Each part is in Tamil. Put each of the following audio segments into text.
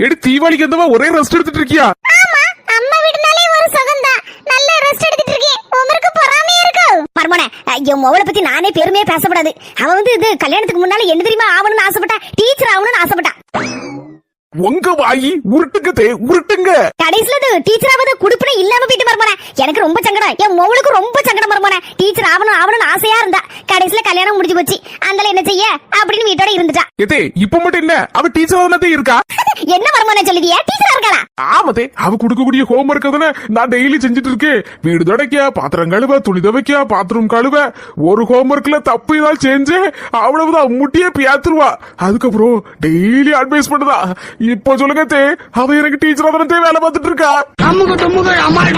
எடி தீபாவளிக்கு வந்தவா ஒரே ரெஸ்ட் எடுத்துட்டு இருக்கியா? ஆமா அம்மா வீடுனாலே ஒரு சுகம்தான். நல்ல ரெஸ்ட் எடுத்துட்டு இருக்கேன் உமருக்கு பொறாமையா இருக்கு? மர்மோனே என் மொவளை பத்தி நானே பெருமையா பேசப்படாது அவ வந்து இது கல்யாணத்துக்கு முன்னால என்ன தெரியுமா ஆகணும்னு ஆசைப்பட்டா டீச்சர் ஆகணும்னு ஆசைப்பட்டா. உங்க வாயி உருட்டுங்க தே உருட்டுங்க. கடைசில இது டீச்சர் ஆவது குடுப்பின இல்லாம போயிட்டு மர்மோனே எனக்கு ரொம்ப சங்கடம். என் மொவளுக்கு ரொம்ப சங்கடம் மர்மோனே டீச்சர் ஆகணும் ஆகணும்னு ஆசையா இருந்தா கடைசில கல்யாணம் முடிஞ்சு போச்சு. அந்தால என்ன செய்ய? அப்படின்னு வீட்டோட இருந்துட்டா. எதே இப்ப மட்டும் என்ன? அவ டீச்சர் தானே இருக்கா? என்ன மர்மோனே சொல்லுதியா டீச்சரா இருக்காளா? ஆமதே அவ கொடுக்கக்கூடிய ஹோம் ஒர்க் தானே நான் டெய்லி செஞ்சுட்டு இருக்கேன். வீடு துடைக்க பாத்திரம் கழுவ துணி துவைக்க பாத்ரூம் கழுவ. ஒரு ஹோம் ஒர்க்ல தப்பு ஏதாவது செஞ்சு அவ்வளவுதான் முட்டியே பியாத்துருவா. அதுக்கப்புறம் டெய்லி அட்வைஸ் பண்ணுதா. இப்போ சொல்லுங்க தே அவ எனக்கு டீச்சரா தானே வேலை பார்த்துட்டு இருக்கா?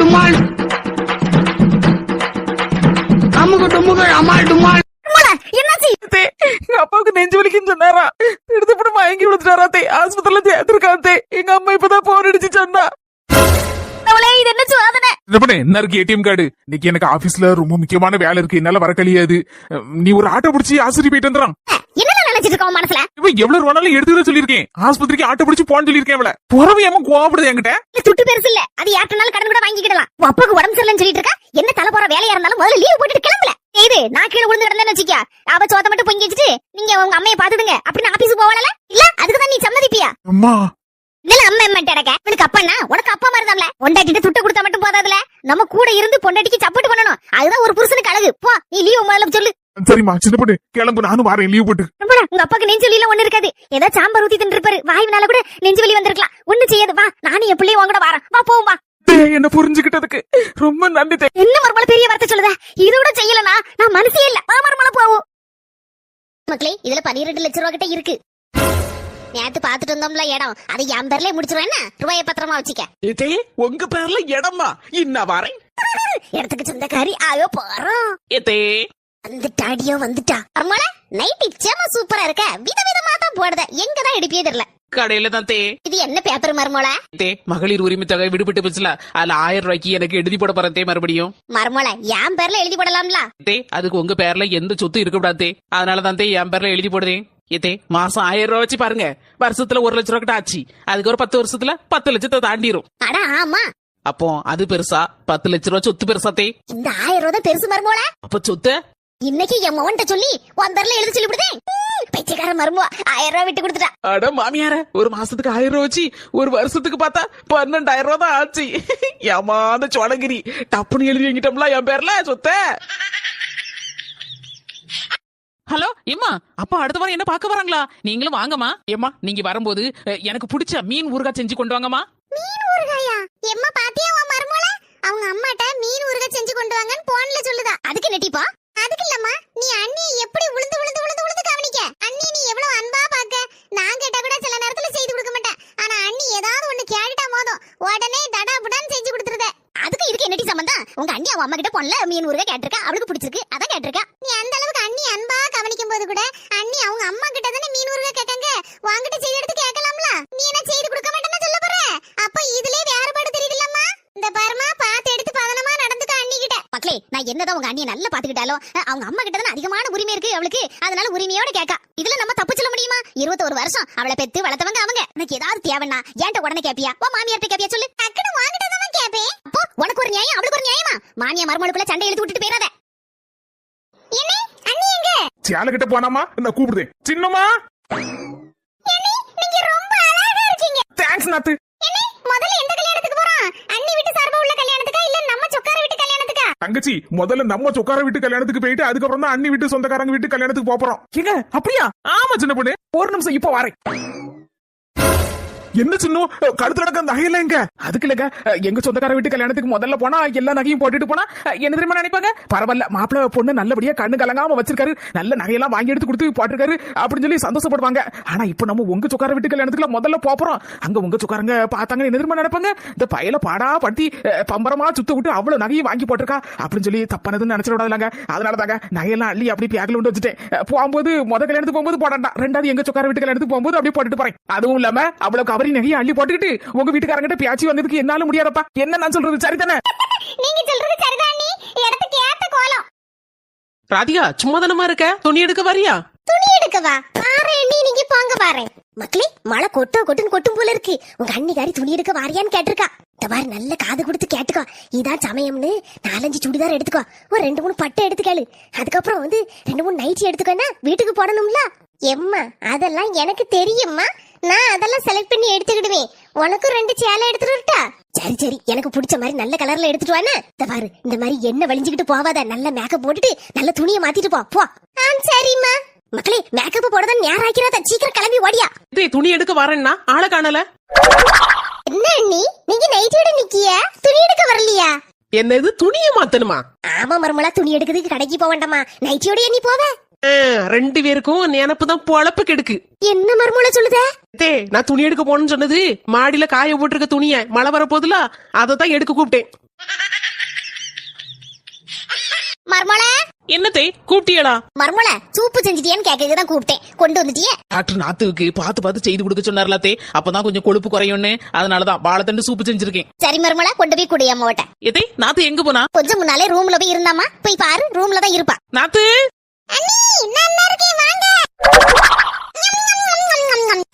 டுமால். அமுகு டுமுகு அமால் டுமால். என்னாச்சு? தே எங்க அப்பாவுக்கு நெஞ்சு வலிக்குன்னு சொன்னாரா? எடுத்து போட்டு மயங்கி விழுந்துட்டாரா தே ஆஸ்பத்திரியில சேர்த்திருக்கான் தே. எங்க அம்மா இப்பதான் போன் அடிச்சு சொன்னா. அவளே இது என்ன இருக்கு ஏடிஎம் கார்டு? இன்னைக்கு எனக்கு ஆபீஸ்ல ரொம்ப முக்கியமான வேலை இருக்கு. என்னால வர கழியாது. நீ ஒரு ஆட்டோ பிடிச்சி ஆசிரி போயிட்டு வந்துறான் மனசுல. எவ்வளவு எடுத்துக்கிற சொல்லியிருக்கேன். ஆஸ்பத்திரிக்கு ஆட்டோ பிடிச்சி போன்னு சொல்லியிருக்கேன் அவளை. புறவையாம கோவப்படுது என்கிட்ட? இது துட்டு பெருசு இல்ல. அது யார்ட்டனாலும் கடன் கூட வாங்கிக்கிடலாம். உன் அப்பாக்கு உடம்பு சரியில்லைன்னு சொல்லிட்டு இருக்கா என்ன தலை போற வேலையா இருந்தாலும் முதல்ல லீவ் போட்டுட்டு கிளம்பல. இது நான் கீழே விழுந்து கிடந்தேன்னு வச்சுக்கியா? அவ சோத்த மட்டும் பொங்கி வச்சுட்டு நீங்க உங்க அம்மையை பாத்துடுங்க அப்படின்னு ஆபீஸ் போவாளல இல்ல அதுக்கு தான் நீ சம்மதிப்பியா? அம்மா. இல்ல அம்மா அம்மா கிடக்க உனக்கு அப்பன்னா உனக்கு அப்பா மாதிரி தான்ல. பொண்டாட்டிட்டு துட்டு கொடுத்தா மட்டும் போதாதுல. நம்ம கூட இருந்து பொண்டாட்டிக்கு சப்போர்ட் பண்ணணும். அதுதான் ஒரு புருஷனுக்கு அழகு. போ நீ லீவ் முதல்ல சொல்லு. சரிம்மா சின்ன பொண்ணு கிளம்பு நானும் வரேன் லீவ் போட்டு. போடா, உங்க அப்பாக்கு நெஞ்சு வலியில ஒண்ணு இருக்காது. ஏதோ சாம்பார் ஊத்தி தின்னு இருப்பாரு வாய்னால கூட நெஞ்சு வலி வந்திருக்கலாம். ஒண்ணு செய்யாது. வா நானும் என் பிள்ளையும் உங்க கூட வரேன். வா போவோம் வா. என்ன புரிஞ்சுக்கிட்டதுக்கு? ரொம்ப நன்றி என்ன மறுமலை பெரிய வார்த்தை சொல்லுத? இதோட செய்யலனா நான் மனசே இல்ல. வா மறுமலை போவோம். மக்களே இதுல பன்னிரெண்டு லட்சம் ரூபா கிட்ட இருக்கு. நேத்து பாத்துட்டு வந்தோம்ல இடம். அது என் பேர்ல முடிச்சிருவேன். என்ன? ரூபாய பத்திரமா வச்சுக்க. தே உங்க பேர்ல இடமா? இன்ன வரேன். இடத்துக்கு சொந்தக்காரி ஆயோ போறோம். ஏத்தே வந்துட்டாடியோ வந்துட்டா. அம்மால நைட் சேம சூப்பரா இருக்க. விதவிதமா தான் போடுத. எங்க தான் எடுப்பியே தெரியல. கடையில தான் தே. இது என்ன பேப்பர் மர்மோல தே மகளிர் உரிமை தொகை விடுபட்டு போச்சுல. அதுல ஆயிரம் ரூபாய்க்கு எனக்கு எழுதி போட போறேன் தே மறுபடியும். மர்மோல என் பேர்ல எழுதி போடலாம்ல. தே அதுக்கு உங்க பேர்ல எந்த சொத்து இருக்கக்கூடாது தே. அதனால தான் தே என் பேர்ல எழுதி போடுதேன் ஏத்தே மாசம் ஆயிரம் ரூபாய் வச்சு பாருங்க. வருஷத்துல ஒரு லட்ச ரூபா கிட்ட ஆச்சு. அதுக்கு ஒரு பத்து வருஷத்துல பத்து லட்சத்தை தாண்டிரும். அட ஆமா. அப்போ அது பெருசா? பத்து லட்ச ரூபா சொத்து பெருசா தே? இந்த ஆயிரம் ரூபா தான் பெருசு மர்மோல அப்ப சொத்து இன்னைக்கு என் மவன்ட்ட சொல்லி பேர்ல எழுதி சொல்லி விடுதேன் பைத்தியக்கார மர்மோ ஆயிரம் ரூபாய் விட்டு கொடுத்துட்டா. அட மாமியார ஒரு மாசத்துக்கு ஆயிரம் ரூபாய் வச்சு ஒரு வருஷத்துக்கு பார்த்தா பன்னெண்டாயிரம் ரூபாய் தான் ஆச்சு. ஏமா அந்த சோழகிரி டப்புன்னு எழுதி வாங்கிட்டோம்ல என் பேர்ல சொத்த. ஹலோ எம்மா அப்பா அடுத்த வாரம் என்ன பார்க்க வராங்களா? நீங்களும் வாங்கம்மா. ஏம்மா நீங்க வரும்போது எனக்கு பிடிச்ச மீன் ஊறுகாய் செஞ்சு கொண்டு வாங்கம்மா. மீன் ஊறுகாயா? எம்மா பாத்தியா உன் மர்மோல அவங்க அம்மாட்ட மீன் ஊறுகாய் செஞ்சு கொண்டு வாங்கன்னு போன்ல சொல்லுதா. அதுக்கு நெட்டிப்பா? அதுக்கு இல்லம்மா நீ அண்ணி எப்படி உளுந்து உளுந்து உளுந்து உளுந்து கவனிக்க? அண்ணி நீ எவ்வளவு அன்பா பாக்க நான் கேட்டா கூட சில நேரத்துல செய்து கொடுக்க மாட்டேன். ஆனா அண்ணி ஏதாவது ஒண்ணு கேட்டுட்டா போதும். உடனே தடா புடான்னு செஞ்சு கொடுத்துருத அதுக்கு இதுக்கு என்னடி சம்பந்தம்? உங்க அண்ணி அவ அம்மா கிட்ட பொண்ணல மீன் ஊறுகாய் கேட்டிருக்கா அவளுக்கு பிடிச்சிருக்கு. அதான் கேட்டிருக்கா. நீ அந்த அளவுக்கு அண்ணி அன்பா கவனிக்கும் போது கூட அண்ணி அவங்க அம்மா கிட்ட தானே மீன் ஊறுகாய் கேட்டாங்க? வாங்கிட்டு செய்து எடுத்து கேட்கலாம்ல? நீ என்ன செய்து கொடுக்க மாட்டேன்னு சொல்ல போற? அப்ப இதுலயே வேறுபாடு தெரியுதுல்லம்மா. இந்த பர்மா பார்த்து எடுத்து பதனமா நடந்துக்க அண்ணி கிட்ட. மக்களே நான் என்னதான் உங்க அண்ணியை நல்லா பாத்துக்கிட்டாலும் அஹ், அவங்க அம்மா கிட்ட தான் அதிகமான உரிமை இருக்கு அவளுக்கு உரிமையோட கேக்கா. இதுல நம்ம தப்பு சொல்ல முடியுமா? இருபத்தோரு வருஷம் அவளை பெத்து வளர்த்தவங்க அவங்க. உனக்கு ஏதாவது தேவைன்னா ஏன்ட்ட உடனே கேப்பியா? ஓ மாமியார்ட்ட கேப்பியா சொல்லு. டக்குனு வாங்கிட்டு தான் கேப்பேன். அப்போ உனக்கு ஒரு நியாயம் அவளுக்கு ஒரு நியாயமா? மாமியா மருமகளுக்குள்ள சண்டை இழுத்து விட்டுட்டு போயிடாத. என்ன? அண்ணி எங்க? சேலை கிட்ட போனாமா? நான் கூப்பிடுதேன் சின்னம்மா? நீங்க ரொம்ப அழகா இருக்கீங்க. தேங்க்ஸ் நாத்து. என்ன முதல்ல எந்த கல்யாணத்துக்கு போறோம் அண்ணி வீட்டு சார்பா உள்ள கல்யாணத்துக்கா இல்ல நம்ம சொக்கார வீட்டு கல்யாணத்துக்கா தங்கச்சி முதல்ல நம்ம சொக்கார வீட்டு கல்யாணத்துக்கு போயிட்டு அதுக்கப்புறம் தான் அண்ணி வீட்டு சொந்தக்காரங்க வீட்டு கல்யாணத்துக்கு போறோம். அப்படியா? ஆமா சின்ன பொண்ணு. ஒரு நிமிஷம் இப்ப வரேன். என்ன சின்ன? கழுத்து நடக்க அந்த நகையில எங்க? அதுக்கு இல்லங்க. எங்க சொந்தக்கார வீட்டு கல்யாணத்துக்கு முதல்ல போனா எல்லா நகையும் போட்டுட்டு போனா என்ன தெரியுமா நினைப்பாங்க? பரவாயில்ல மாப்பிள்ள பொண்ணு நல்லபடியா கண்ணு கலங்காம வச்சிருக்காரு. நல்ல நகையெல்லாம் வாங்கி எடுத்து கொடுத்து போட்டிருக்காரு அப்படின்னு சொல்லி சந்தோஷப்படுவாங்க. ஆனா இப்ப நம்ம உங்க சொக்கார வீட்டு கல்யாணத்துக்குள்ள முதல்ல போறோம். அங்க உங்க சொக்காரங்க பார்த்தாங்க என்ன தெரியுமா நினைப்பாங்க? இந்த பயல பாடா படுத்தி பம்பரமா சுத்த விட்டு அவ்வளவு நகையும் வாங்கி போட்டிருக்கா அப்படின்னு சொல்லி தப்பானதுன்னு நினைச்சிட விடாதுலங்க அதனால தாங்க நகையெல்லாம் அள்ளி அப்படி பேக்கல விட்டு வச்சுட்டேன். போகும்போது முத கல்யாணத்துக்கு போகும்போது போடாண்டா. ரெண்டாவது எங்க சொக்கார வீட்டு கல்யாணத்துக்கு போகும்போது அப்படியே போட்டுட்டு போறேன். அதுவும் இல்லாம அவ்வளவு கவரி நகையை அள்ளி போட்டுக்கிட்டு உங்க வீட்டுக்காரங்கிட்ட பேச்சு வந்ததுக்கு என்னால முடியாதப்பா. என்ன நான் சொல்றது? சரிதானே? நீங்க சொல்றது சரிதான் அண்ணி. இடத்துக்கு ஏத்த கோலம். ராதிகா சும்மா தானமா இருக்க? துணி எடுக்க வரியா? துணி எடுக்கவா? ஆறு அண்ணி நீங்க போங்க பாரு. மக்களே மழை கொட்டோ கொட்டுன்னு கொட்டும் போல இருக்கு. உங்க அண்ணிகாரி துணி எடுக்க வாரியான்னு கேட்டிருக்கா. இந்த மாதிரி நல்ல காது கொடுத்து கேட்டுக்கோ. இதான் சமயம்னு நாலஞ்சு சுடிதார் எடுத்துக்கோ. ஒரு ரெண்டு மூணு பட்டை எடுத்துக்கேளு அதுக்கப்புறம் வந்து ரெண்டு மூணு நைட்டி எடுத்துக்கோன்னா வீட்டுக்கு போடணும்ல? எம்மா அதெல்லாம் எனக்கு தெரியும்மா. நான் அதெல்லாம் செலக்ட் பண்ணி எடுத்துக்கிடுவேன். உனக்கும் ரெண்டு சேலை எடுத்துட்டு சரி சரி. எனக்கு பிடிச்ச மாதிரி நல்ல கலர்ல எடுத்துட்டு வானே இந்த பாரு இந்த மாதிரி என்ன வலிஞ்சுக்கிட்டு போவாத. நல்ல மேக்கப் போட்டுட்டு நல்ல துணியை மாத்திட்டு போ. போ. ஆ சரிம்மா. மக்களே மேக்கப் போடதான் நேரம் ஆக்கிறாத சீக்கிரம் கிளம்பி ஓடியா. இதே துணி எடுக்க வரேன்னா? ஆளை காணல. என்ன அண்ணி? நீங்க நைட்டியோட நிக்கிய? துணி எடுக்க வரலையா? என்னது துணியை மாத்தணுமா? ஆமா மருமலா துணி எடுக்கிறதுக்கு கடைக்கு போக வேண்டாமா. நைட்டியோட நீ போவ. ஆ, ரெண்டு பேருக்கும் நினப்பு தான் பொழப்பு கெடுக்கு என்ன மருமலா சொல்லுத? தே நான் துணி எடுக்க போனேன்னு சொன்னது மாடியில காய போட்டிருக்க துணிய மழை வரப்போதுல அதை தான் எடுக்க கூப்பிட்டேன். மருமலா என்னத்தே கூப்பிட்டியலா மருமலா சூப்பு செஞ்சிட்டியான்னு கேட்க தான் கூப்பிட்டேன். கொண்டு வந்துட்டியே? டாக்டர் நாத்துவுக்கு பார்த்து பார்த்து செய்து கொடுக்க சொன்னார்ல தே. அப்பதான் கொஞ்சம் கொழுப்பு குறையும்னு அதனாலதான் வாழைத்தண்டு சூப்பு செஞ்சிருக்கேன். சரி மருமலா கொண்டு போய் குடியா அம்மாவட்ட. எதே நாத்து எங்க போனா? கொஞ்சம் முன்னாலே ரூம்ல போய் இருந்தாமா போய் பாரு ரூம்ல தான் இருப்பா. நாத்து!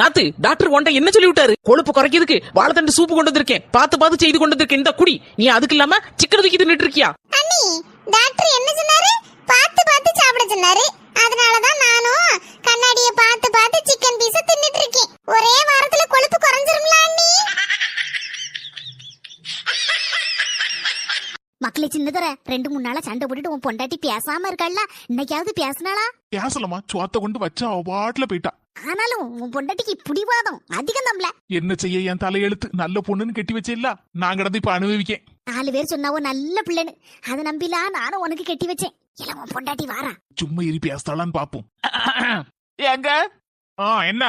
நாத்து டாக்டர் உன்ட்ட என்ன சொல்லி விட்டாரு கொழுப்பு குறைக்கிறதுக்கு வாழைத்தண்டு சூப்பு கொண்டு வந்திருக்கேன். பார்த்து பார்த்து செய்து கொண்டு வந்திருக்கேன். இந்த குடி நீ அதுக்கு இல்லாம சிக்கன் தூக்கி தின்னுட்டு இருக்கியா? டாக்டர் என்ன சொன்னாரு? பார்த்து பார்த்து சாப்பிட சொன்னாரு அதனாலதான் நானும் கண்ணாடிய பார்த்து பார்த்து சிக்கன் பீஸ் தின்னுட்டு இருக்கேன் ஒரே வாரத்துல கொழுப்பு குறைஞ்சிரும்ல அண்ணி மக்களே சின்னதர ரெண்டு மூணு நாளா சண்டை போட்டுட்டு உன் பொண்டாட்டி பேசாம இருக்காள்ல? இன்னைக்காவது பேசினாளா? பேசலமா சோத்த கொண்டு வச்சா அவ பாட்டுல போயிட்டா. ஆனாலும் உன் பொண்டாட்டிக்கு பிடிவாதம் அதிகம் தம்ல என்ன செய்ய என் தலையெழுத்து? நல்ல பொண்ணுன்னு கட்டி வச்சேல்ல? நான் கிடந்து இப்ப அனுபவிக்கேன். நாலு பேர் சொன்னாவோ நல்ல பிள்ளைன்னு. அதை நம்பிலா நானும் உனக்கு கட்டி வச்சேன். இல்ல உன் பொண்டாட்டி வாரா. சும்மா இரு பேசலான்னு பாப்போம். எங்க ஆ என்ன?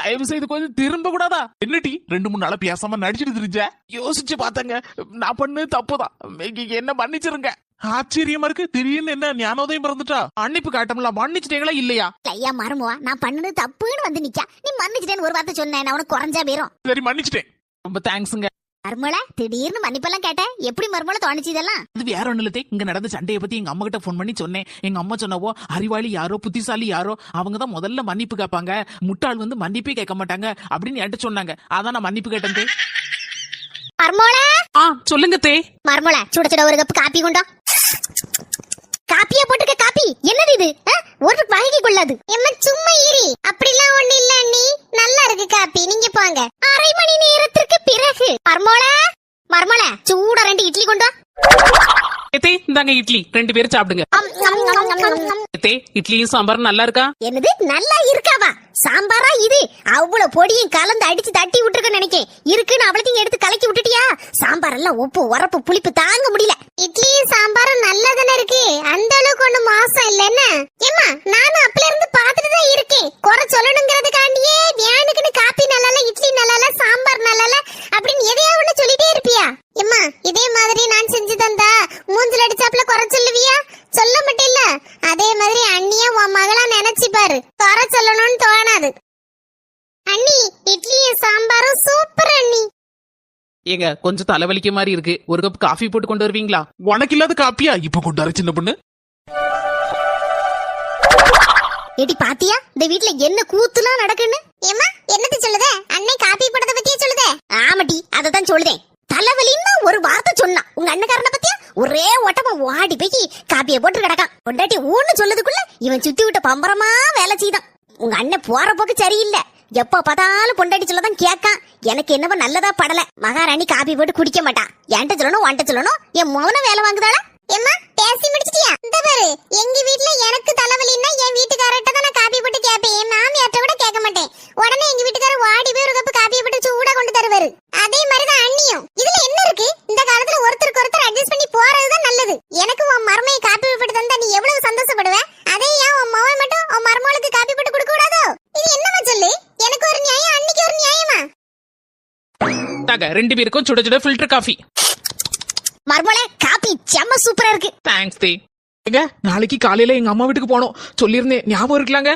தயவு செய்து கொஞ்சம் திரும்ப கூடாதா என்னடி ரெண்டு மூணு நாளா பேசாம நடிச்சிட்டு தெரிஞ்ச யோசிச்சு பார்த்தங்க நான் பண்ணு தப்புதான். என்ன மன்னிச்சிருங்க. ஆச்சரியமா இருக்கு. திடீர்னு என்ன ஞானோதயம் பிறந்துட்டா? மன்னிப்பு காட்டம்ல மன்னிச்சிட்டீங்களா இல்லையா? ஐயா மருமவா நான் பண்ணது தப்புன்னு வந்து நிக்கா. நீ மன்னிச்சிட்டேன்னு ஒரு வார்த்தை சொன்னேன். நான் உனக்கு குறைஞ்சா போயிரும். சரி மன்னிச்சிட்டேன். ரொம்ப தேங்க்ஸுங்க மருமல திடீர்னு மன்னிப்பெல்லாம் கேட்டேன் எப்படி மருமல தோணுச்சு இதெல்லாம்? அது வேற ஒண்ணு இங்க நடந்த சண்டையை பத்தி எங்க அம்மா கிட்ட ஃபோன் பண்ணி சொன்னேன். எங்க அம்மா சொன்னவோ அறிவாளி யாரோ புத்திசாலி யாரோ அவங்க தான் முதல்ல மன்னிப்பு கேட்பாங்க. முட்டாள் வந்து மன்னிப்பே கேட்க மாட்டாங்க அப்படின்னு என்கிட்ட சொன்னாங்க. அதான் நான் மன்னிப்பு கேட்டேன் தே. மருமல ஆ சொல்லுங்க தே. மருமல சுட சுட ஒரு கப் காப்பி கொண்டா. காப்பியா போட்டுக்க காப்பி? என்னது இது? ஒரு வகைக்கு கொள்ளாது. எம்மா சும்மா இரி. மர்மோல சூட ரெண்டு இட்லி கொண்டு வா. தே இந்தாங்க இட்லி. ரெண்டு பேரும் சாப்பிடுங்க. அம், அம், அம், அம், அம், அம். தே இட்லியும் சாம்பாரும் நல்லா இருக்கா? என்னது? நல்லா இருக்காவா? சாம்பாரா இது? அவ்வளவு பொடியும் கலந்து அடிச்சு தட்டி விட்டுருக்க நினைக்கேன். இருக்குன்னு அவ்வளத்தையும் எடுத்து கலக்கி விட்டுட்டியா? சாம்பார் எல்லாம் உப்பு உரப்பு புளிப்பு தாங்க முடியல. இட்லியும் சாம்பாரும் நல்லா தானே இருக்கு? அந்த அளவுக்கு ஒண்ணு மோசம் இல்ல என்ன? ஏமா நானும் அப்பல இருந்து பாத்துட்டு தான் இருக்கேன். குறை சொல்லணுங்கிறதுக்காண்டியே வியானுக்குன்னு காப்பி நல்லா இட்லி நல்லா இல்ல சாம்பார் நல்லா இல்ல அப்படின்னு எதையா ஒண்ணு சொல்லிட்டே இருப்பியா? எம்மா இதே மாதிரி நான் செஞ்சு தந்தா மூஞ்சில அடிச்சாப்ல குறை சொல்லுவியா சொல்ல மாட்டேல்ல அதே மாதிரி அண்ணிய உன் மகளா நினைச்சு பாரு குறை சொல்லணும்னு தோணாது அண்ணி இட்லியும் சாம்பாரும் சூப்பர் அண்ணி. ஏங்க கொஞ்சம் தலைவலிக்க மாதிரி இருக்கு. ஒரு கப் காஃபி போட்டு கொண்டு வருவீங்களா? உனக்கு இல்லாத காப்பியா இப்ப கொண்டு வர சின்ன பொண்ணு. ஏடி பாத்தியா? இந்த வீட்ல என்ன கூத்துலாம் நடக்குன்னு? ஏமா என்னது சொல்லுத? அன்னை காப்பி போட்டத பத்தியே சொல்லுத? ஆமாடி அததான் சொல்லுதேன். தலைவலின்னா ஒரு வார்த்தை சொன்னா. உங்க அண்ணக்காரனை பத்தியா? ஒரே ஓட்டமா ஓடி போய் காப்பியை போட்டு கிடக்கான். பொண்டாட்டி ஊன்னு சொல்லதுக்குள்ள இவன் சுத்தி விட்ட பம்பரமா வேலை செய்தான். உங்க அண்ணன் போற போக்கு சரியில்லை. எப்ப பார்த்தாலும் பொண்டாட்டி சொல்லதான் கேட்கான். எனக்கு என்னவோ நல்லதா படல. மகாராணி காப்பி போட்டு குடிக்க மாட்டான் என்கிட்ட சொல்லணும் உன்கிட்ட சொல்லணும். என் மௌன வேலை வாங்குதாளா? எம்மா பேசி முடிச்சிட்டியா? இந்த பாரு எங்க வீட்ல எனக்கு தலைவலின்னா என் வீட்டுக்காரர்கிட்ட தான் நான் காப்பி போட்டு கேட்பேன் என் மாமியார்ட்ட கூட கேட்க மாட்டேன். உடனே எங்க வீட்டுக்காரர் வாடி போய் ஒரு கப்பு காப்பி போட்டு சூடா கொண்டு தருவாரு. அதே மாதிரி தான் அண்ணியும். இதுல என்ன இருக்கு? இந்த காலத்துல ஒருத்தருக்கு ஒருத்தர் அட்ஜஸ்ட் பண்ணி போறதுதான் நல்லது. எனக்கு உன் மருமையை காப்பி போட்டு தந்தா நீ எவ்வளவு சந்தோஷப்படுவ? அதே ஏன் உன் மவன் மட்டும் உன் மருமகளுக்கு காப்பி போட்டு கொடுக்க கூடாதோ? இது என்னமா சொல்லு? எனக்கு ஒரு நியாயம் அன்னைக்கு ஒரு நியாயமா? தாங்க ரெண்டு பேருக்கும் சுட சுட ஃபில்டர் காஃபி மருமலை காப்பி செம்ம சூப்பரா இருக்கு. தேங்க்ஸ் தே. எங்க நாளைக்கு காலையில எங்க அம்மா வீட்டுக்கு போனோம். சொல்லியிருந்தேன். ஞாபகம் இருக்கலாங்க?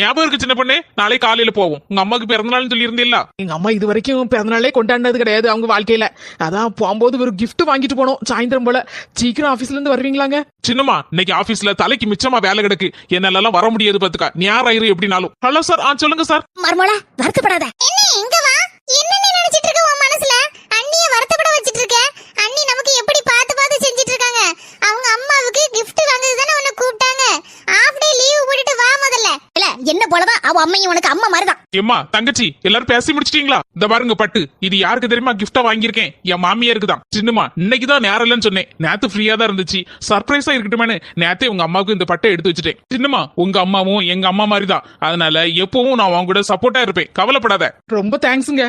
ஞாபகம் இருக்கு சின்ன பொண்ணு. நாளைக்கு காலையில போவோம். உங்க அம்மாக்கு பிறந்த நாள்னு சொல்லியிருந்தில்ல? எங்க அம்மா இது வரைக்கும் பிறந்தநாளே கொண்டாடினது கிடையாது அவங்க வாழ்க்கையில. அதான் போகும்போது ஒரு gift வாங்கிட்டு போனோம். சாயந்தரம் போல. சீக்கிரம் ஆபீஸ்ல இருந்து வருவீங்களாங்க? சின்னம்மா இன்னைக்கு ஆபீஸ்ல தலைக்கு மிச்சமா வேலை கிடக்கு. என்னால எல்லாம் வர முடியாது பாத்துக்கா. ஞாயிறு எப்படினாலும். ஹலோ சார் ஆ சொல்லுங்க சார் மர்மோளா வருத்தப்படாத. என்ன இங்க வா. என்ன நினைச்சிட்டு இருக்க உன் மனசுல? அண்ணிய வருத்தப்பட வச்சிட்டு இருக்க? அண்ணி நமக்கு எப்படி செஞ்சிட்டு இருக்காங்க அவங்க அம்மாவுக்கு gift வாங்குறது தானே உன்னை கூப்பிட்டாங்க. ஆஃப் டே லீவ் போட்டுட்டு வா முதல்ல. இல்ல என்ன போலதான் அவ அம்மையும் உனக்கு அம்மா மாதிரிதான். ஏம்மா தங்கச்சி எல்லாரும் பேசி முடிச்சிட்டீங்களா? இந்த பாருங்க பட்டு. இது யாருக்கு தெரியுமா? கிஃப்டா வாங்கியிருக்கேன். என் மாமியாருக்கு தான். சின்னம்மா இன்னைக்கு தான் நேரம் இல்லைன்னு சொன்னேன். நேத்து ஃப்ரீயா தான் இருந்துச்சு. சர்ப்ரைஸா இருக்கட்டுமேனு நேத்தே உங்க அம்மாவுக்கு இந்த பட்டை எடுத்து வச்சுட்டேன். சின்னம்மா உங்க அம்மாவும் எங்க அம்மா மாதிரி தான் அதனால எப்பவும் நான் உங்க கூட சப்போர்ட்டா இருப்பேன். கவலைப்படாத. ரொம்ப தேங்க்ஸுங்க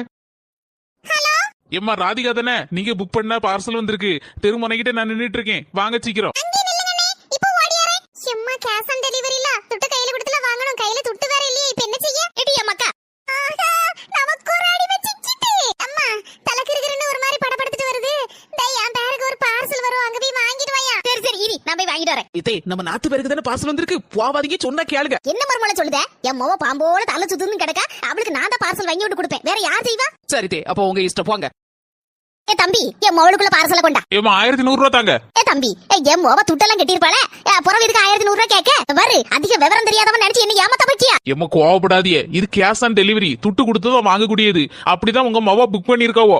ஏம்மா ராதிகா தானே? நீங்க புக் பண்ண பார்சல் வந்திருக்கு. தெருமனைகிட்ட நான் நின்னுட்டு இருக்கேன் வாங்க சீக்கிரம். அங்கே நில்லுங்கண்ணே இப்போ ஓடியாரே. எம்மா கேஷ் ஆன் டெலிவரி இல்ல. துட்டு கையில கொடுத்துல வாங்கணும். கையில துட்டு வேற இல்லையே. இப்ப என்ன செய்ய? எடி அம்மாக்கா ஆஹா நமக்கு ஒரு அடி வச்சிச்சிட்டு அம்மா தலக்கிருக்கிறன்னு ஒரு மாதிரி படபடுத்துட்டு வருது. டேய் என் பேருக்கு ஒரு பார்சல் வரும். அங்க போய் வாங்கிட்டு வாயா. சரி சரி இரி. நான் போய் வாங்கிட்டு வரேன். இதே நம்ம நாத்து பேருக்கு தானே பார்சல் வந்திருக்கு? போவாதீங்க சொன்னா கேளுங்க. என்ன மருமலை சொல்லுத? என் மொவ பாம்போட தலை சுத்துன்னு கிடக்க. அவளுக்கு நான் தான் பார்சல் வாங்கி விட்டு கொடுப்பேன். வேற யார் செய்வா? சரி தே அப்போ உங்க இஷ்டம். போங்க. ஏ தம்பி என் மொவளுக்குள்ள பார்சலை கொண்டா. ஏம்மா ஆயிரத்தி நூறு ரூபா தாங்க. ஏ தம்பி ஏ, என் மொவ துட்டெல்லாம் கட்டியிருப்பாளே? புறவு இதுக்கு ஆயிரத்தி நூறு ரூபாய் கேட்க? வரு அதிக விவரம் தெரியாதவன் நினைச்சு என்ன ஏமாத்த பற்றியா ஏம்மா கோவப்படாதியே இது கேஷ் ஆன் டெலிவரி துட்டு கொடுத்ததும் வாங்கக்கூடியது. அப்படிதான் உங்க மவா புக் பண்ணிருக்காவோ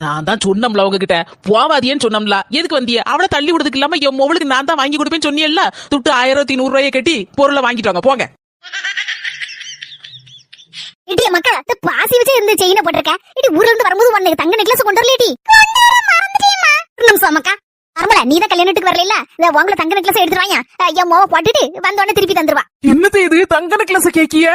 நான் தான் சொன்னோம்ல உங்ககிட்ட. போவாதியன்னு சொன்னோம்ல. எதுக்கு வந்திய? அவளை தள்ளி விடுறதுக்கு இல்லாம என் மொபைலுக்கு நான் தான் வாங்கி கொடுப்பேன்னு சொன்னியல்ல? துட்டு ஆயிரத்தி நூறு ரூபாயை கட்டி பொருளை வாங்கிட்டு வாங்க. போங்க இடிய மக்கா இந்த பாசி வச்சு இருந்து செயினை போட்டிருக்க? இடி ஊர்ல இருந்து வரும்போது உனக்கு தங்க நெக்லஸ் கொண்டு வரலடி ஒரு பரமல நீ தான் கல்யாணத்துக்கு வரல இல்ல உங்களை தங்க நெக்லஸ் எடுத்துட்டு வாங்க என் மோவ போட்டுட்டு வந்த உடனே திருப்பி தந்துருவா. என்னது இது? தங்க நெக்லஸ் கேக்கிய?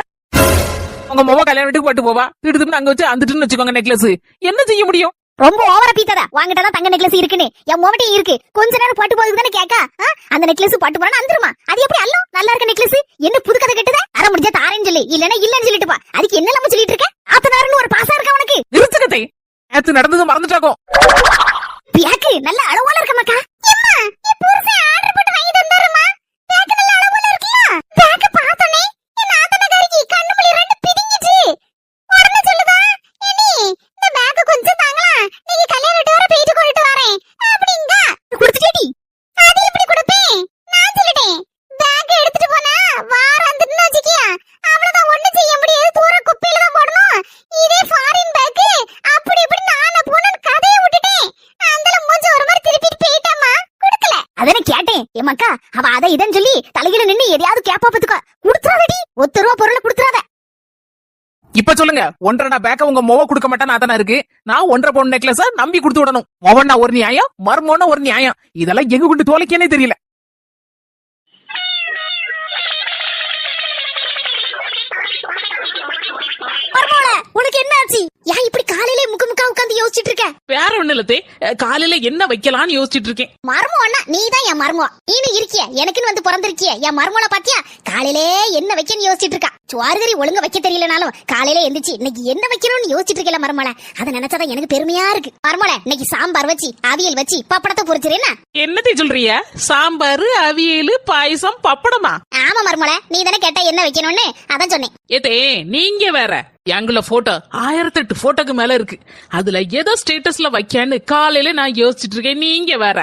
உங்க மோவ கல்யாணத்துக்கு போட்டு போவா? திடுதுன்னு அங்க வச்சு அந்துட்டுன்னு வச்சுக்கோங்க நெக்லஸ் என்ன செய்ய முடியும்? ரொம்ப ஓவரா பீத்தாத. வாங்கிட்ட தான் தங்க நெக்லஸ் இருக்குன்னு. என் மோவட்டையும் இருக்கு. கொஞ்ச நேரம் போட்டு போகுது தானே கேக்கா? ஆ? அந்த நெக்லஸ் போட்டு போனா வந்துருமா அது எப்படி அல்லோ நல்லா இருக்க நெக்லஸ் என்ன புது கதை கட்டுத? அற முடிஞ்சா தாரேன்னு சொல்லி. இல்லன்னா இல்லன்னு சொல்லிட்டு பா அதுக்கு என்ன நம்ம சொல்லிட்டு இருக்க ஆத்தனாருன்னு ஒரு பாசம் இருக்கா உனக்கு? நேத்து நடந்தது மறந்துட்டாக்கும் பேக்கு நல்ல அளவோல இருக்க மக்கா எம்மா என் புருஷன் ஆர்டர் போட்டு வாங்கி தந்தாருமா பேக்கு நல்ல அளவோல இருக்குல்ல பேக்க பார்த்தனே என் ஆத்தனகாரிக்கு கண்ணு முழி ரெண்டு பிடிங்கிச்சு உடனே சொல்லுதா எனி இந்த பேக்க கொஞ்சம் தாங்களா நீங்க கல்யாணம் வர போயிட்டு கொண்டு வரேன் அப்படிங்க கொடுத்துட்டேடி அது எப்படி கொடுப்பேன் நான் சொல்லிட்டேன் பேக் எடுத்துட்டு போனா வார வந்துட்டுன்னு வச்சுக்கியா அவ்வளவுதான் ஒண்ணு செய்ய முடியாது தூர குப்பையில தான் போடணும் இதே ஃபாரின் பேக் அப்படி இப்படி நான் போனேன்னு கதையை விட்டுட்டேன் அந்தல மூஞ்ச ஒரு மாதிரி திருப்பிட்டு போயிட்டாமா குடுக்கல அதனை கேட்டேன் என் மக்கா அவ அதை இதன்னு சொல்லி தலையில நின்னு எதையாவது கேப்பா பத்துக்கோ குடுத்துறாதடி ஒத்த ரூபா பொருளை குடுத்துறாத இப்ப சொல்லுங்க. ஒன்றரை நான் பேக்க உங்க மொவ கொடுக்க மாட்டேன் அதானே இருக்கு. நான் ஒன்றரை பவுன் நெக்லஸ நம்பி கொடுத்து விடணும். மொவன்னா ஒரு நியாயம் மர்மோன்னா ஒரு நியாயம். இதெல்லாம் எங்க கொண்டு தோலைக்கேனே தெரியல. உனக்கு என்ன ஆச்சு? ஏன் இப்படி காலையிலே முக்கு முக்கா உட்கார்ந்து யோசிச்சிட்டு இருக்க? வேற ஒண்ணு இல்லத்தே காலையில என்ன வைக்கலாம்னு யோசிச்சுட்டு இருக்கேன். மர்மம் அண்ணா நீ தான் என் மர்மம் நீனு இருக்கிய எனக்குன்னு வந்து பிறந்திருக்கிய. என் மர்மல பாத்தியா? காலையிலே என்ன வைக்கன்னு யோசிச்சிட்டு இருக்கா? சுவாறுகறி ஒழுங்கா வைக்க தெரியலனாலும் காலையில எந்திரிச்சு இன்னைக்கு என்ன வைக்கணும்னு யோசிச்சிட்டு இருக்கல மர்மல அதை நினைச்சாதான் எனக்கு பெருமையா இருக்கு. மர்மல இன்னைக்கு சாம்பார் வச்சு அவியல் வச்சு பப்படத்தை பொரிச்சிருன்னா என்னத்தை சொல்றிய? சாம்பார் அவியல் பாயசம் பப்படமா? ஆமா மர்மல நீ தானே கேட்டா என்ன வைக்கணும்னு? அதான் சொன்னேன். ஏதே நீங்க வேற. எங்களோட போட்டோ ஆயிரத்தி எட்டு போட்டோக்கு மேல இருக்கு. அதுல ஏதோ ஸ்டேட்டஸ்ல வைக்கான்னு காலையில நான் யோசிச்சுட்டு இருக்கேன். நீங்க வேற.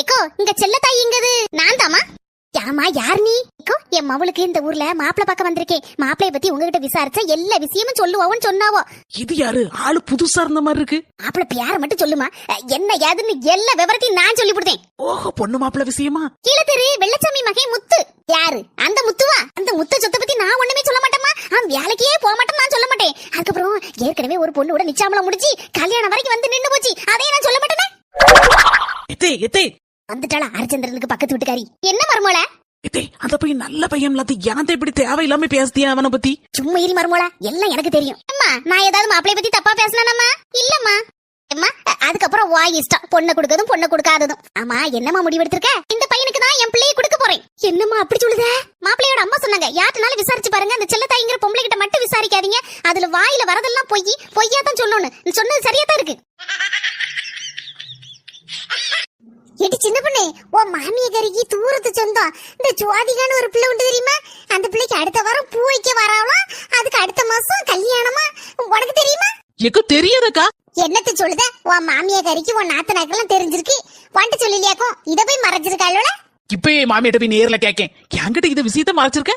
ஏக்கோ இங்க தாய் எங்கது? நான் தாமா? யாமா யார் நீ? ஏக்கோ என் மவளுக்கு இந்த ஊர்ல மாப்பிளை பார்க்க வந்திருக்கேன் மாப்பிளைய பத்தி உங்ககிட்ட விசாரிச்சா எல்லா விஷயமும் சொல்லுவோன்னு சொன்னாவோ. இது யாரு? ஆளு புதுசா இருந்த மாதிரி இருக்கு. மாப்பிளை பேர மட்டும் சொல்லுமா. என்ன ஏதுன்னு எல்லா விவரத்தையும் நான் சொல்லி கொடுத்தேன். ஓஹோ பொண்ணு மாப்பிள்ள விஷயமா? கீழே தெரு வெள்ளச்சாமி மகன் முத்து. யாரு? அந்த முத்துவா? அந்த முத்த சொத்தை பத்தி நான் ஒண்ணுமே சொல்ல மாட்டேமா அவன் வேலைக்கே போக மாட்டேன் நான் சொல்ல மாட்டேன். அதுக்கப்புறம் ஏற்கனவே ஒரு பொண்ணோட நிச்சாமலம் முடிச்சு கல்யாணம் வரைக்கும் வந்து நின்னு போச்சு. அதையும் நான் சொல்ல மாட்டேனே. எத்தே எத்தே வந்துட்டாளா? ஹரிச்சந்திரனுக்கு பக்கத்து வீட்டுக்காரி. என்ன மருமோள? எத்தே அந்த பையன் நல்ல பையன் எல்லாத்தையும் எனத்தை இப்படி தேவையில்லாம பேசுதியா அவனை பத்தி? சும்மா இரு மருமோள. எல்லாம் எனக்கு தெரியும். அம்மா நான் ஏதாவது மாப்பிளைய பத்தி தப்பா பேசினேனம்மா? இல்லம்மா. அம்மா அதுக்கப்புறம் வா இஷ்டம். பொண்ணை கொடுக்கறதும் பொண்ணை கொடுக்காததும். ஆமா என்னம்மா முடிவெடுத்திருக்க? இந்த பையனுக்கு தான் என் பிள்ளையை கொடுக்க போறேன். என்னம்மா அப்படி சொல்லுத? மாப்பிள்ளையோட அம்மா சொன்னாங்க யார்ட்டனாலும் விசாரிச்சு பாருங்க. அந்த செல்லத்தாய்ங்கிற பொம்பளை கிட்ட மட்டும் விசாரி விசாரிக்காதீங்க. அதுல வாயில வரதெல்லாம் பொய் பொய்யா தான் சொல்லணும் சொன்னது சரியா தான் இருக்கு. சின்ன பொண்ணு உன் மாமிய கறிக்கு தூரத்து சொந்தம். இந்த ஜோதிகான்னு ஒரு பிள்ளை உண்டு தெரியுமா? அந்த பிள்ளைக்கு அடுத்த வாரம் பூ வைக்க வராவலாம் அதுக்கு அடுத்த மாசம் கல்யாணமா? உனக்கு தெரியுமா? எக்கு தெரியாதக்கா. என்னத்த சொல்லுத? உன் மாமிய கறிக்கு உன் நாத்தனாக்கெல்லாம் தெரிஞ்சிருக்கு. வந்துட்டு சொல்லலையாக்கும் இத போய் மறைச்சிருக்காளோட இப்பயே மாமியிட்ட போய் நேர்ல கேக்கேன். என்கிட்ட இந்த விஷயத்த மறைச்சிருக்க?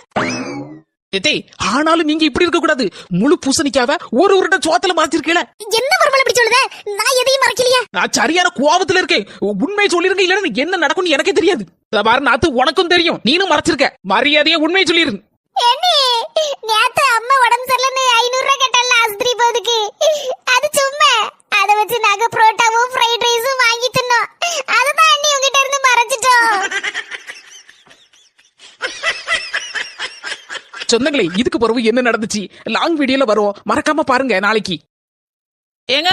ஏத்தே ஆனாலும் நீங்க இப்படி இருக்க கூடாது முழு பூசணிக்காவ ஒரு உருண்டை சோத்துல மறைச்சிருக்கல என்ன மறுமலை இப்படி சொல்லுத? நான் எதையும் மறைக்கலையா. நான் சரியான கோபத்துல இருக்கேன். உண்மை சொல்லிருங்க இல்லன்னா என்ன நடக்கும்னு எனக்கே தெரியாது. பாரு நாத்து உனக்கும் தெரியும். நீனும் மறைச்சிருக்க. மரியாதையா உண்மை சொல்லிரு என்ன நேத்து அம்மா உடம்பு சரியில்லைன்னு ஐநூறு ரூபாய் கேட்டால ஆஸ்பத்திரி போகுதுக்கு அது சும்மா அத வச்சு நாங்க புரோட்டாவும் ஃப்ரைட் ரைஸும் வாங்கி தின்னோம் அதுதான் அண்ணி உங்ககிட்ட இருந்து மறைச்சிட்டோம் சொந்தங்களே இதுக்கு பிறகு என்ன நடந்துச்சு? லாங் வீடியோல வரும் மறக்காம பாருங்க நாளைக்கு. ஏங்க?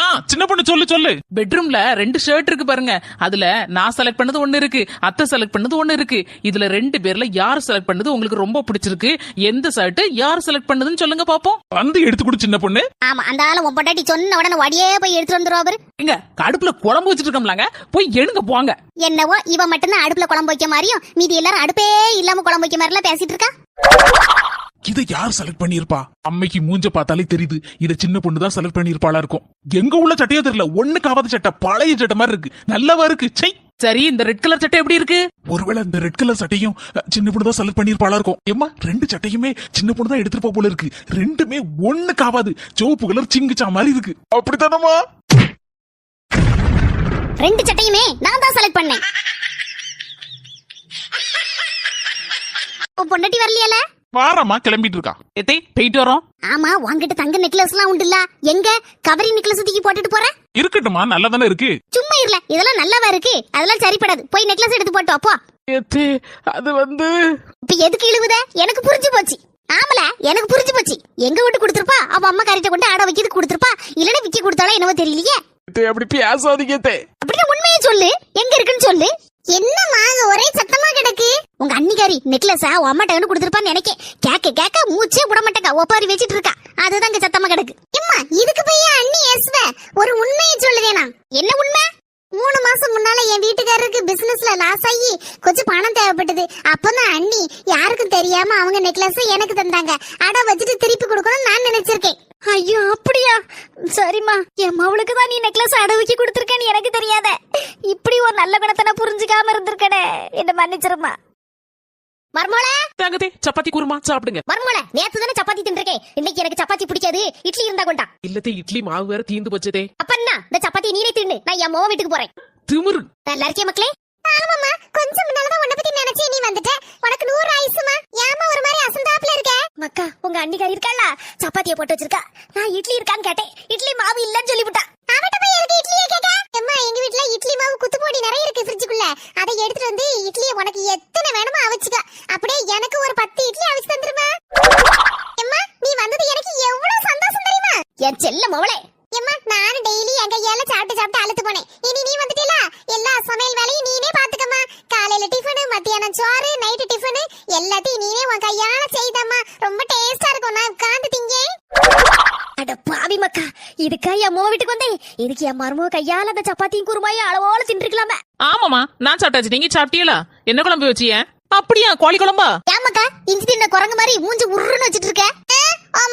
ஆ சின்ன பொண்ணு சொல்லு சொல்லு. பெட்ரூம்ல ரெண்டு ஷர்ட் இருக்கு பாருங்க. அதுல நான் செலக்ட் பண்ணது ஒண்ணு இருக்கு அத்தை செலக்ட் பண்ணது ஒண்ணு இருக்கு. இதுல ரெண்டு பேர்ல யார் செலக்ட் பண்ணது உங்களுக்கு ரொம்ப பிடிச்சிருக்கு? எந்த ஷர்ட் யார் செலக்ட் பண்ணதுன்னு சொல்லுங்க பாப்போம். வந்து எடுத்து கொடு சின்ன பொண்ணு. ஆமா அந்த ஆளு உன் பொண்டாட்டி சொன்ன உடனே வடியே போய் எடுத்துட்டு வந்துருவா அவரு எங்க அடுப்புல குழம்பு வச்சிட்டு இருக்கோம்லாங்க போய் எடுங்க போங்க. என்னவோ இவ மட்டும்தான் அடுப்புல குழம்பு வைக்க மாதிரியும் மீதி எல்லாரும் அடுப்பே இல்லாம குழம்பு வைக்க மாதிரிலாம் பேசிட்டு இருக்கா? இதை யார் செலக்ட் பண்ணிருப்பா அம்மைக்கு மூஞ்ச பார்த்தாலே தெரியுது. இத சின்ன பொண்ணு தான் செலக்ட் பண்ணிருப்பாளா இருக்கும். எங்க உள்ள சட்டையோ தெரியல. ஒண்ணுக்காவது சட்டை பழைய சட்டை மாதிரி இருக்கு. நல்லவா இருக்கு. சை சரி இந்த ரெட் கலர் சட்டை எப்படி இருக்கு? ஒருவேளை இந்த ரெட் கலர் சட்டையும் சின்ன பொண்ணு தான் செலக்ட் பண்ணிருப்பாளா இருக்கும். ஏம்மா ரெண்டு சட்டையுமே சின்ன பொண்ணு தான் எடுத்துட்டு போல இருக்கு. ரெண்டுமே ஒண்ணுக்காவது சிவப்பு கலர் சிங்கிச்சா மாதிரி இருக்கு. அப்படித்தானமா ரெண்டு சட்டையுமே நான் தான் செலக்ட் பண்ணேன். உன் பொண்டாட்டி வரலையால? வாரமா கிளம்பிட்டு இருக்கா எத்தை போயிட்டு வரோம். ஆமா உன்கிட்ட தங்க நெக்லஸ் எல்லாம் உண்டுல்ல. எங்க? கவரிங் நெக்லஸ் தூக்கி போட்டுட்டு போற? இருக்கட்டுமா நல்லா தானே இருக்கு. சும்மா இருல இதெல்லாம் நல்லாவா இருக்கு? அதெல்லாம் சரிப்படாது. போய் நெக்லஸ் எடுத்து போட்டு வா, போ. எத்தே அது வந்து இப்ப எதுக்கு இழுவுத? எனக்கு புரிஞ்சு போச்சு. ஆமல எனக்கு புரிஞ்சு போச்சு. எங்க வீட்டு கொடுத்துருப்பா? அவ அம்மா கறிட்ட கொண்டு ஆட வைக்கிறது கொடுத்துருப்பா. இல்லன்னா விக்கி கொடுத்தாலும் என்னவோ தெரியலையே. அப்படி பேசாதீங்க. அப்படின்னா உண்மையை சொல்லு. எங்க இருக்குன்னு சொல்லு. என்னம்மா அங்க ஒரே சத்தமா கிடக்கு? உங்க அன்னிகாரி நெக்லஸா உன் அம்மாட்ட வந்து கொடுத்துருப்பான்னு நினைக்க கேக்க கேக்க மூச்சே விட மாட்டேங்க ஒப்பாரி வச்சிட்டு இருக்கா. அதுதான் இங்க சத்தமா கிடக்கு. எம்மா இதுக்கு போய் அண்ணி ஏசுவ ஒரு உண்மையை சொல்லுதேனா என்ன உண்மை? மூணு மாசம் முன்னால என் வீட்டுக்காரருக்கு பிசினஸ்ல லாஸ் ஆகி கொஞ்சம் பணம் தேவைப்பட்டது. அப்பதான் அண்ணி யாருக்கும் தெரியாம அவங்க நெக்லஸ் எனக்கு தந்தாங்க. அட வச்சுட்டு திருப்பி கொடுக்கணும்னு நான் நினைச்சிருக்கேன். ஐயோ அப்படியா? சரிம்மா என் மவளுக்கு தான் நீ நெக்லஸ் அடவுக்கி கொடுத்துருக்கேன்னு எனக்கு தெரியாத. இப்படி ஒரு நல்ல குணத்தை நான் புரிஞ்சுக்காம இருந்திருக்கனே என்ன மன்னிச்சிருமா மர்மோளே? தாங்கதே சப்பாத்தி குருமா சாப்பிடுங்க. மர்மோளே நேத்து தானே சப்பாத்தி தின்றிருக்கேன். இன்னைக்கு எனக்கு சப்பாத்தி பிடிக்காது இட்லி இருந்தா கொண்டா. இல்லத்தே இட்லி மாவு வேற தீந்து போச்சதே. அப்பன்னா இந்த சப்பாத்தி நீனே தின்னு நான் என் மோவ வீட்டுக்கு போறேன். திமிரு. நல்லா இருக்கே மக்களே. ஆமாம்மா கொஞ்சம் முன்னாலதான் உன்னை பத்தி நினைச்சே நீ வந்துட்ட. உனக்கு நூறு ஆயுசுமா ஏமா ஒரு மாதிரி அசந்தாப்புல இருக்க? மக்கா உங்க அண்ணிக்காரி இருக்கால சப்பாத்திய போட்டு வச்சிருக்கா. நான் இட்லி இருக்கான்னு கேட்டேன். இட்லி மாவு இல்லன்னு சொல்லிவிட்டா. இதுக்கா என் மோ வீட்டுக்கு வந்தேன். இதுக்கு என் மருமக கையால அந்த சப்பாத்தியும் குருமாயும் அளவோல தின்றுக்கலாமே ஆமாமா நான் சாப்பிட்டாச்சு. நீங்க சாப்பிட்டீங்களா? என்ன குழம்பு வச்சிய அப்படியா கோழி குழம்பா? ஏமாக்கா இஞ்சி தின்ன குரங்கு மாதிரி மூஞ்சி உருன்னு வச்சிட்டு இருக்க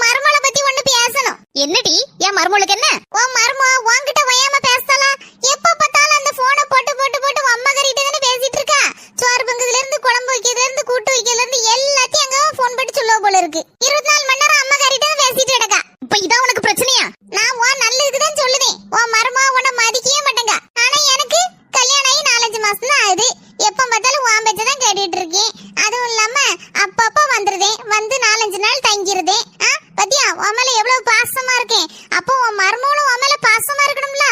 மருமகளை பத்தி ஒண்ணு பேசணும். என்னடி? என் மருமகளுக்கு என்ன? உன் மருமக உன்கிட்ட வயாம பேசலாம் எப்ப பார்த்தாலும் அந்த போனை போட்டு போட்டு போட்டு உன் அம்மா கறிட்டு தானே பேசிட்டு இருக்கா சோறு பங்குதுல இருந்து குழம்பு வைக்கிறதுல இருந்து கூட்டு வைக்கிறதுல இருந்து எல்லாத்தையும் அங்க போன் போட்டு சொல்லுவ போல இருக்கு இருபத்தி நாலு மணி நேரம் அம்மா கறிட்டு தான் பேசிட்டு கிடக்கா இப்ப இதான் உனக்கு பிரச்சனையா நான் உன் நல்லதுக்கு தான் சொல்லுதேன் உன் மருமக உன்னை மதிக்கவே மாட்டேங்க ஆனா எனக்கு கல்யாணம் ஆகி நாலஞ்சு மாசம் தான் ஆகுது எப்ப பார்த்தாலும் உன் பேச்ச தான் கேட்டுட்டு இருக்கேன் அதுவும் இல்லாம அப்பப்ப வந்துருதேன் வந்து நாலஞ்சு நாள் தங்கிருதேன் ஆ, பாத்தியா உன் மேல எவ்வளவு பாசமா இருக்கேன் அப்போ உன் மருமகளும் உன் மேல பாசமா இருக்கணும்ல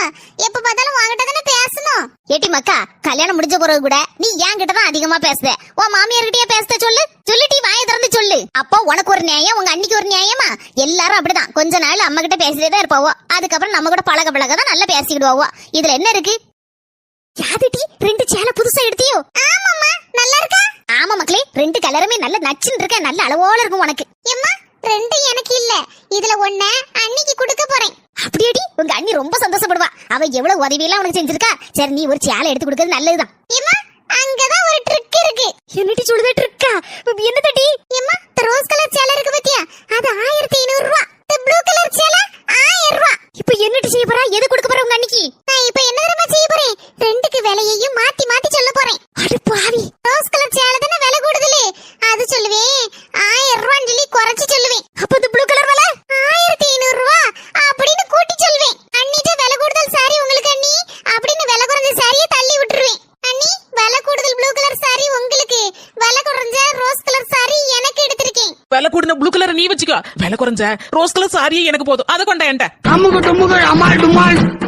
எப்ப பார்த்தாலும் உன்கிட்ட தானே பேசணும் ஏட்டி மக்கா கல்யாணம் முடிஞ்ச பிறகு கூட நீ என்கிட்ட தான் அதிகமா பேசுத. உன் மாமியார்கிட்டயே பேசுத சொல்லு. சொல்லிட்டி வாய திறந்து சொல்லு. அப்போ உனக்கு ஒரு நியாயம் உங்க அன்னைக்கு ஒரு நியாயமா? எல்லாரும் அப்படிதான். கொஞ்ச நாள் அம்மா கிட்ட பேசிட்டே தான் இருப்பாவோ. அதுக்கப்புறம் நம்ம கூட பழக பழக தான் நல்லா பேசிக்கிடுவாவோ. இதுல என்ன இருக்கு? யாதுடி ரெண்டு சேலை புதுசா எடுத்தியோ? ஆமாமா நல்லா இருக்கா? ஆமா மக்களே ரெண்டு கலருமே நல்ல நச்சுன்னு இருக்க நல்ல அளவோல இருக்கும் உனக்கு. எம்மா ரெண்டு எனக்கு இல்ல. இதுல ஒண்ண அன்னிக்கு கொடுக்க போறேன். அப்படியாடி? உங்க அண்ணி ரொம்ப சந்தோஷப்படுவா. அவ எவ்வளவு உதவி எல்லாம் உனக்கு செஞ்சிருக்கா? சரி நீ ஒரு சேலை எடுத்து கொடுக்கறது நல்லதுதான். அங்கதான் ஒரு ட்ரிக் இருக்கு. என்னடி சொல்லுத ட்ரிக்கா என்ன கொஞ்சம் ரோஸ் கலர் சாரியே எனக்கு போதும். அதை கொண்டா என்கிட்ட. அம்முக்கு அம்மாள் டும்மாள்